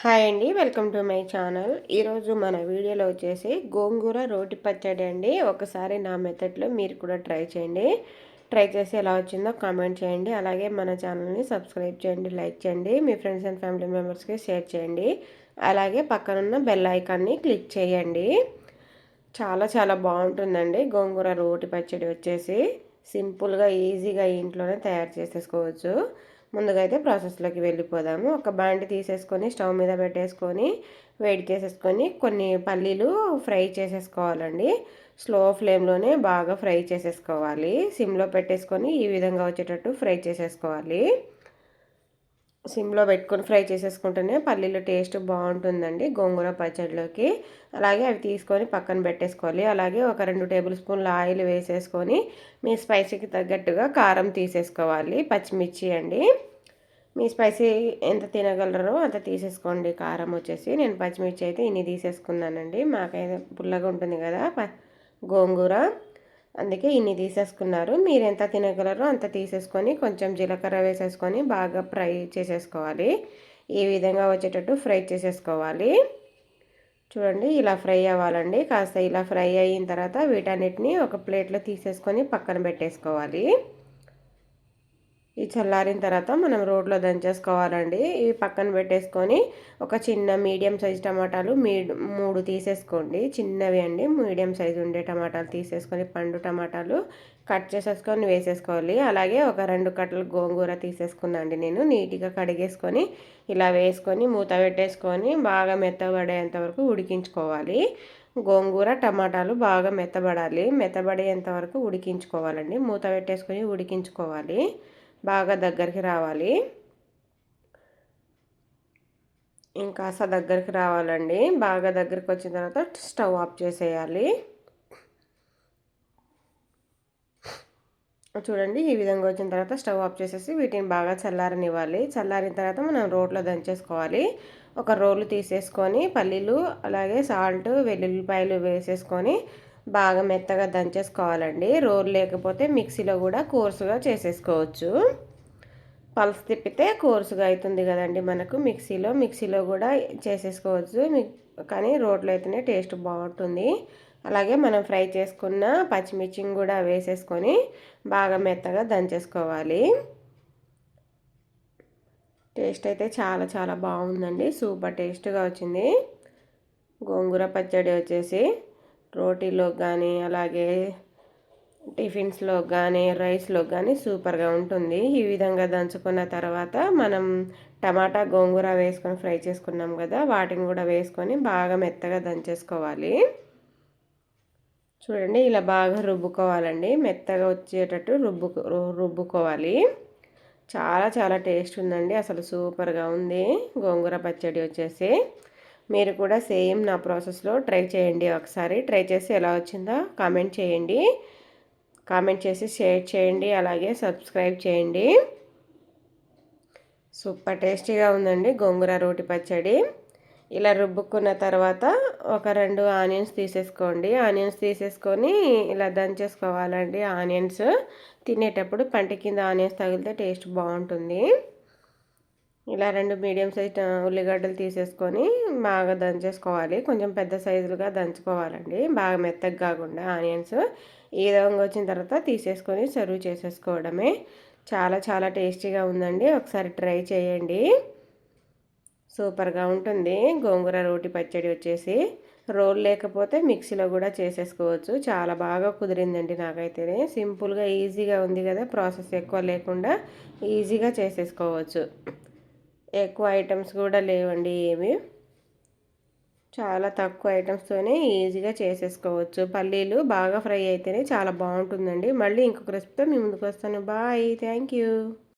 Hi అండి welcome to my channel. ఈరోజు మన వీడియోలో వచ్చేసి గోంగూర రోటి పచ్చడి అండి. ఒకసారి నా మెథడ్లో మీరు కూడా ట్రై చేయండి. ట్రై చేసి ఎలా వచ్చిందో కామెంట్ చేయండి. అలాగే మన ఛానల్ని సబ్స్క్రైబ్ చేయండి లైక్ చేయండి మీ ఫ్రెండ్స్ అండ్ ఫ్యామిలీ మెంబర్స్కి షేర్ చేయండి. అలాగే పక్కనున్న బెల్ ఐకాన్ని క్లిక్ చేయండి. చాలా చాలా బాగుంటుందండి గోంగూర రోటి పచ్చడి వచ్చేసి. సింపుల్గా ఈజీగా ఇంట్లోనే తయారు చేసేసుకోవచ్చు. ముందుగా అయితే ప్రాసెస్లోకి వెళ్ళిపోదాము. ఒక బాండి తీసేసుకొని స్టవ్ మీద పెట్టేసుకొని వేడి చేసేసుకొని కొన్ని పల్లీలు ఫ్రై చేసేసుకోవాలండి. స్లో ఫ్లేమ్లోనే బాగా ఫ్రై చేసేసుకోవాలి. సిమ్లో పెట్టేసుకొని ఈ విధంగా వచ్చేటట్టు ఫ్రై చేసేసుకోవాలి. సిమ్లో పెట్టుకొని ఫ్రై చేసేసుకుంటేనే పల్లీలు టేస్ట్ బాగుంటుందండి గోంగూర పచ్చడిలోకి. అలాగే అవి తీసుకొని పక్కన పెట్టేసుకోవాలి. అలాగే ఒక రెండు టేబుల్ స్పూన్ల ఆయిల్ వేసేసుకొని మీ స్పైసీకి తగ్గట్టుగా కారం తీసేసుకోవాలి. పచ్చిమిర్చి అండి. మీ స్పైసీ ఎంత తినగలరో అంత తీసేసుకోండి. కారం వచ్చేసి నేను పచ్చిమిర్చి అయితే ఇన్ని తీసేసుకున్నానండి. మాకైతే పుల్లగా ఉంటుంది కదా గోంగూర. అందుకే ఇన్ని తీసేసుకున్నారు. మీరు ఎంత తినగలరో అంత తీసేసుకొని కొంచెం జీలకర్ర వేసేసుకొని బాగా ఫ్రై చేసేసుకోవాలి. ఈ విధంగా వచ్చేటట్టు ఫ్రై చేసేసుకోవాలి. చూడండి ఇలా ఫ్రై అవ్వాలండి. కాస్త ఇలా ఫ్రై అయిన తర్వాత వీటన్నిటిని ఒక ప్లేట్లో తీసేసుకొని పక్కన పెట్టేసుకోవాలి. ఈ చల్లారిన తర్వాత మనం రోడ్లో దంచేసుకోవాలండి. ఇవి పక్కన పెట్టేసుకొని ఒక చిన్న మీడియం సైజ్ టమాటాలు మీ మూడు తీసేసుకోండి. చిన్నవి అండి. మీడియం సైజు ఉండే టమాటాలు తీసేసుకొని పండు టమాటాలు కట్ చేసేసుకొని వేసేసుకోవాలి. అలాగే ఒక రెండు కట్టలు గోంగూర తీసేసుకున్నాండి నేను. నీట్గా కడిగేసుకొని ఇలా వేసుకొని మూత పెట్టేసుకొని బాగా మెత్తబడేంత వరకు ఉడికించుకోవాలి. గోంగూర టమాటాలు బాగా మెత్తబడాలి. మెత్తబడేంత వరకు ఉడికించుకోవాలండి. మూత పెట్టేసుకొని ఉడికించుకోవాలి. బాగా దగ్గరికి రావాలి. ఇంకాస్త దగ్గరికి రావాలండి. బాగా దగ్గరికి వచ్చిన తర్వాత స్టవ్ ఆఫ్ చేసేయాలి. చూడండి ఈ విధంగా వచ్చిన తర్వాత స్టవ్ ఆఫ్ చేసేసి వీటిని బాగా చల్లారనివ్వాలి. చల్లారిన తర్వాత మనం రోట్లో దంచేసుకోవాలి. ఒక రోలు తీసేసుకొని పల్లీలు అలాగే సాల్ట్ వెల్లుల్లిపాయలు వేసేసుకొని బాగా మెత్తగా దంచేసుకోవాలండి. రోల్ లేకపోతే మిక్సీలో కూడా కోర్సుగా చేసేసుకోవచ్చు. పల్స్ తిప్పితే కోర్సుగా అవుతుంది కదండి మనకు మిక్సీలో. మిక్సీలో కూడా చేసేసుకోవచ్చు. కానీ రోడ్లో అయితేనే టేస్ట్ బాగుంటుంది. అలాగే మనం ఫ్రై చేసుకున్న పచ్చిమిర్చిని కూడా వేసేసుకొని బాగా మెత్తగా దంచేసుకోవాలి. టేస్ట్ అయితే చాలా చాలా బాగుందండి. సూపర్ టేస్ట్గా వచ్చింది. గోంగూర పచ్చడి వచ్చేసి. రోటీలో కానీ అలాగే టిఫిన్స్లో కానీ రైస్లో కానీ సూపర్గా ఉంటుంది. ఈ విధంగా దంచుకున్న తర్వాత మనం టమాటా గోంగూర వేసుకొని ఫ్రై చేసుకున్నాం కదా వాటిని కూడా వేసుకొని బాగా మెత్తగా దంచేసుకోవాలి. చూడండి ఇలా బాగా రుబ్బుకోవాలండి. మెత్తగా వచ్చేటట్టు రుబ్బు రుబ్బుకోవాలి. చాలా చాలా టేస్ట్ ఉందండి. అసలు సూపర్గా ఉంది. గోంగూర పచ్చడి వచ్చేసి. మీరు కూడా సేమ్ నా ప్రాసెస్లో ట్రై చేయండి ఒకసారి. ట్రై చేసి ఎలా వచ్చిందో కామెంట్ చేయండి. కామెంట్ చేసి షేర్ చేయండి. అలాగే సబ్స్క్రైబ్ చేయండి. సూపర్ టేస్టీగా ఉందండి గోంగూర రోటి పచ్చడి. ఇలా రుబ్బుకున్న తర్వాత ఒక రెండు ఆనియన్స్ తీసేసుకోండి. ఆనియన్స్ తీసేసుకొని ఇలా దంచేసుకోవాలండి. ఆనియన్స్ తినేటప్పుడు పంట కింద ఆనియన్స్ తగిలితే టేస్ట్ బాగుంటుంది. ఇలా రెండు మీడియం సైజ్ ఉల్లిగడ్డలు తీసేసుకొని బాగా దంచేసుకోవాలి. కొంచెం పెద్ద సైజులుగా దంచుకోవాలండి. బాగా మెత్తగా కాకుండా ఆనియన్స్ ఈ విధంగా వచ్చిన తర్వాత తీసేసుకొని సర్వ్ చేసేసుకోవడమే. చాలా చాలా టేస్టీగా ఉందండి. ఒకసారి ట్రై చేయండి. సూపర్గా ఉంటుంది. గోంగూర రోటి పచ్చడి వచ్చేసి రోల్ లేకపోతే మిక్సీలో కూడా చేసేసుకోవచ్చు. చాలా బాగా కుదిరిందండి నాకైతేనే. సింపుల్గా ఈజీగా ఉంది కదా. ప్రాసెస్ ఎక్కువ లేకుండా ఈజీగా చేసేసుకోవచ్చు. ఎక్కువ ఐటమ్స్ కూడా లేవండి ఏమి. చాలా తక్కువ ఐటమ్స్తోనే ఈజీగా చేసేసుకోవచ్చు. పల్లీలు బాగా ఫ్రై అయితేనే చాలా బాగుంటుందండి. మళ్ళీ ఇంకొక రెసిపీతో మీ ముందుకు వస్తాను. బాయ్. Thank you.